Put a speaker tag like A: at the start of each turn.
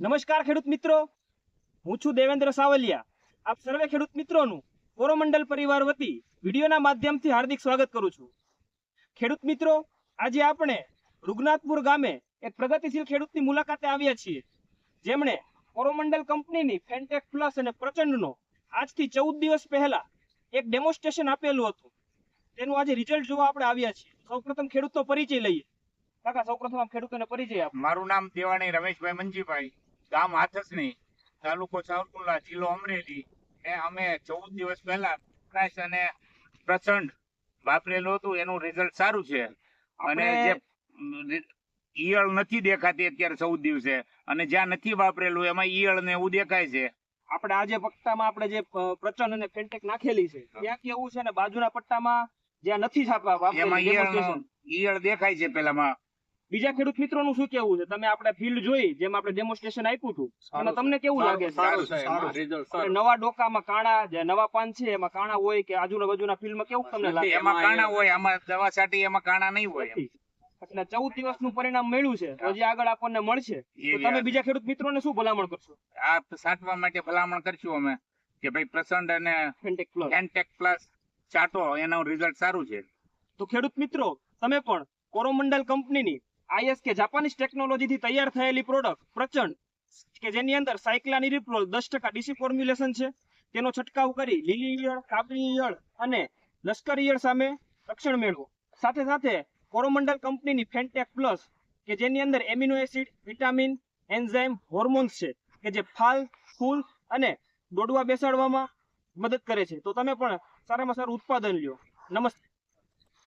A: નમસ્કાર ખેડૂત મિત્રો. હું છું દેવેન્દ્ર સાવલિયા. આપ સર્વે ખેડૂત મિત્રોનું કોરોમંડલ પરિવાર વતી વિડીયોના માધ્યમથી હાર્દિક સ્વાગત કરું છું. ખેડૂત મિત્રો, આજે આપણે રુગનાથપુર ગામે એક પ્રગતિશીલ ખેડૂતની મુલાકાતે આવ્યા છીએ. જેમણે કોરોમંડલ કંપનીની ફેન્ટેક પ્લસ અને પ્રચંડનો આજથી ચૌદ દિવસ પહેલા એક ડેમોન્સ્ટ્રેશન આપેલું હતું. તેનું આજે રિઝલ્ટ જોવા આપણે આવ્યા છીએ. સૌપ્રથમ ખેડૂતનો પરિચય લઈએ. કાકા, સૌપ્રથમ આપ ખેડૂતોને પરિચય આપ.
B: મારું નામ દેવાણી રમેશભાઈ મંજીભાઈ. ગામ હાથસની તાલુકો સાવરકુંડલા જિલ્લો અમરેલી. એ અમે ચૌદ દિવસ પહેલા પ્રકાશ અને પ્રચંડ વાપરેલું હતું. એનું રિઝલ્ટ સારું છે. અને જે ઈયળ નથી દેખાતી અત્યારે ચૌદ દિવસે. અને જ્યાં નથી વાપરેલું એમાં ઈયળ ને એવું દેખાય છે.
A: આપણે આજે પટ્ટામાં આપણે જે પ્રચંડ અને ફેન્ટેક નાખેલી છે ત્યાં કેવું છે ને બાજુના પટ્ટામાં જ્યાં નથી છાપા
B: એમાં ઈયળ ઈયળ દેખાય છે પેલામાં.
A: બીજા ખેડૂત મિત્રોનું શું કેવું છે? તમે આપણે ફિલ્ડ જોઈ જેમ આપણે ડેમોન્સ્ટ્રેશન આપ્યું હતું. અને તમને કેવું લાગે છે? નવા ડોકામાં કાણા જે નવા પાન છે એમાં કાણા હોય કે આજુબાજુના ફિલ્ડમાં કેવું તમને લાગે?
B: એમાં કાણા હોય આમાં દવા છાટી એમાં કાણા નહીં હોય
A: એટલે ચૌદ દિવસનું પરિણામ મળ્યું છે. હજી આગળ આપણને મળશે. તો તમે બીજા ખેડૂત મિત્રોને શું ભલામણ કરશો?
B: આ સાટવા માટે ભલામણ કરશું અમે કે ભાઈ પ્રચંડ અને
A: ફેન્ટેક પ્લસ
B: ચાટો એનું રિઝલ્ટ સારું છે.
A: તો ખેડૂત મિત્રો તમે પણ કોરોમંડલ કંપનીની આઈએસ કે જાપાનીઝ ટેકનોલોજીથી તૈયાર થયેલી પ્રોડક્ટ પ્રચંડ કે જેની અંદર સાયક્લાનિરિપ્રોલ દસ ટકા ડીસી ફોર્મ્યુલેશન છે. તેનો છંટકાવ કરી લીલી ઈયળ કાબરી ઈયળ અને લશ્કરી ઈયળ સામે રક્ષણ મેળવો. સાથે સાથે કોરોમંડલ કંપનીની ફેન્ટેક પ્લસ કે જેની અંદર amino acid, vitamin, enzyme, hormones છે કે જે ફાલ, ફૂલ અને દોડવા બેસાડવામાં મદદ કરે છે. તો તમે પણ સારામાં સારું ઉત્પાદન લ્યો. નમસ્તે.